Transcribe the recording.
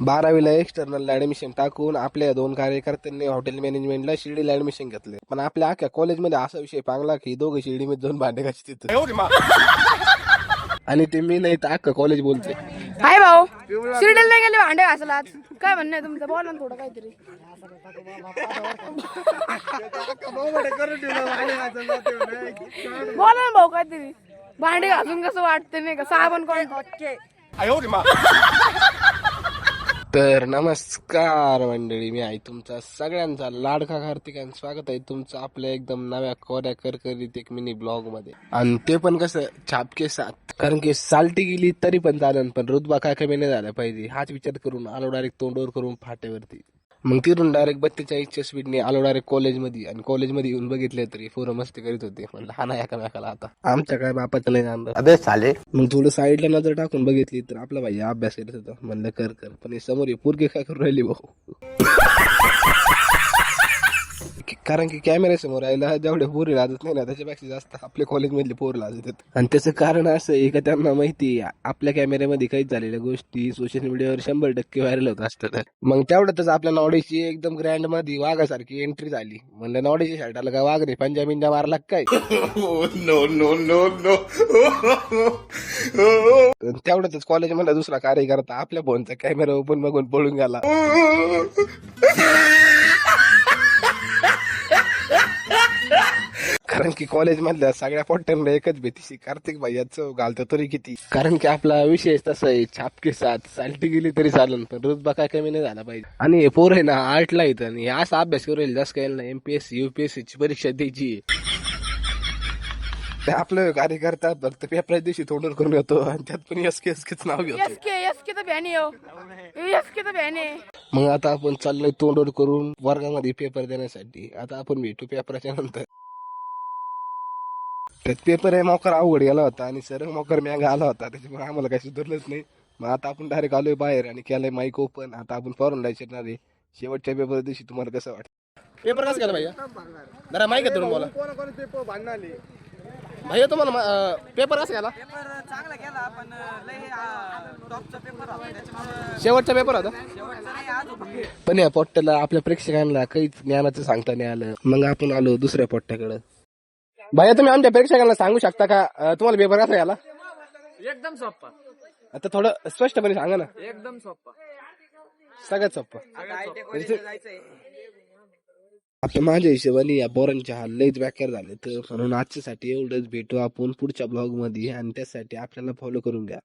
बारावीला external admission टाकून आपल्या दोन कार्यकर्त्यांनी हॉटेल मॅनेजमेंटला शिर्डीला ऍडमिशन घेतले. पण आपल्या अख्ख्या कॉलेजमध्ये असा विषय पांगला की दोघं शिर्डीमध्ये जाऊन भांडे घाशी तिथं. आणि ते मी नाही तर अख्खं कॉलेज बोलते हाय भाऊ सिरियल नाही गेले भांडे घासायला आज काय म्हणणं आहे तुमचं? बोला ना थोडं काहीतरी. बोला ना भाऊ काहीतरी. भांडे घासून कसं वाटतं नाही का? साबण कोण तर नमस्कार मंडळी मी आहे तुमचा सगळ्यांचा लाडका कार्तिक आणि स्वागत आहे तुमचं आपल्या एकदम नव्या कोऱ्या करकरीत एक मिनी ब्लॉगमध्ये. आणि ते पण कसं छापके साथ कारण की सालटी गेली तरी पण चालेल पण रुतबा काय कमी नाही झाला पाहिजे. हाच विचार करून आलो डायरेक्ट तोंडवर करून फाट्यावरती. मग तिथून डायरेक्ट बत्तेचाळीसच्या स्पीडने आलो डायरेक्ट कॉलेजमध्ये आणि कॉलेजमध्ये येऊन बघितले तरी पोरं मस्ती करीत होते. म्हणलं हा नाही एकामेकाला आता. आमच्या काय बापाचं नाही जाणलं अबे साले. मग थोडं साईडला नजर टाकून बघितली तर आपला भाई अभ्यास करत होता. म्हणलं कर कर. पण हे समोर हे पोरगे काय करून राहिली भाऊ? कारण की कॅमेऱ्या समोर राहिला जेवढे पोरी लाजत नाही ना त्याच्यापेक्षा जास्त आपल्या कॉलेजमधले पोर लाजत आहेत. आणि त्याचं कारण असं आहे का त्यांना माहिती आहे, आपल्या कॅमेऱ्यामध्ये काहीच झालेल्या गोष्टी सोशल मीडियावर शंभर टक्के व्हायरल होत असतात. मग तेवढ्यातच आपल्या नॉडेची एकदम ग्रँडमध्ये वाघासारखी एंट्री झाली. म्हणलं नॉडेच्या शर्टाला काय वाघ रे पंजाबिंजा मारला का काय? नो नो नो नो तेवढ्यातच कॉलेजमध्ये दुसरा कार्यकर्ता आपल्या फोनचा कॅमेरा ओपन बघून पळून गेला. कारण की कॉलेज मधल्या सगळ्या पोट्ट्यांना एकच भीतीशी कार्तिक भाईयाचं घालतो तरी किती? कारण की आपला विषय तसा आहे छापके साथ सालटी गेली तरी चालन पण रुतबा काय कमी नाही झाला पाहिजे. आणि हे पोर आहे ना आर्टला येतं आणि असा अभ्यास करेल जास्त काय ना एमपीएससी युपीएससी ची परीक्षा द्यायची आपलं कार्यकर्ता फक्त पेपरा दिवशी तोंडवर करून येतो आणि त्यात पण एस के एस केच नाव घेतो. हो. मग आता आपण चाललोय तोंडवर करून वर्गामध्ये पेपर देण्यासाठी. आता आपण भेटू पेपराच्या नंतर. त्यात पेपर आहे मोकर अवघड गेला होता आणि सर मोकर मॅगा आला होता त्याच्यामुळे आम्हाला काही सुधारलंच नाही. मग आता आपण डायरेक्ट आलोय बाहेर आणि केलंय माईक ओपन आता आपण फॉरन लायचे आहे. शेवटच्या पेपर दिवशी तुम्हाला कसं वाटतं? पेपर कसं केला भैया? जरा माईक आहे बोला. भैया तुम्हाला पेपर कसं केला चांगला पण पेपर शेवटचा पेपर होता. पण या पोट्ट्याला आपल्या प्रेक्षकांना काहीच ज्ञानाचं सांगता नाही आलं. मग आपण आलो दुसऱ्या पोट्ट्याकडं. भैया तुम्ही आमच्या प्रेक्षकांना सांगू शकता का? अं, तुम्हाला पेपर कसा आला एकदम सोप्पा आता थोडं स्पष्टपणे सांगा ना. एकदम सोप्पा सगळ्यात सोपं. आता माझ्या हिशोबाने या पोरांच्या हाल लईच व्याख्यार झाले. तर म्हणून आजच्यासाठी एवढंच भेटू आपण पुढच्या ब्लॉगमध्ये. आणि त्यासाठी आपल्याला फॉलो करून घ्या.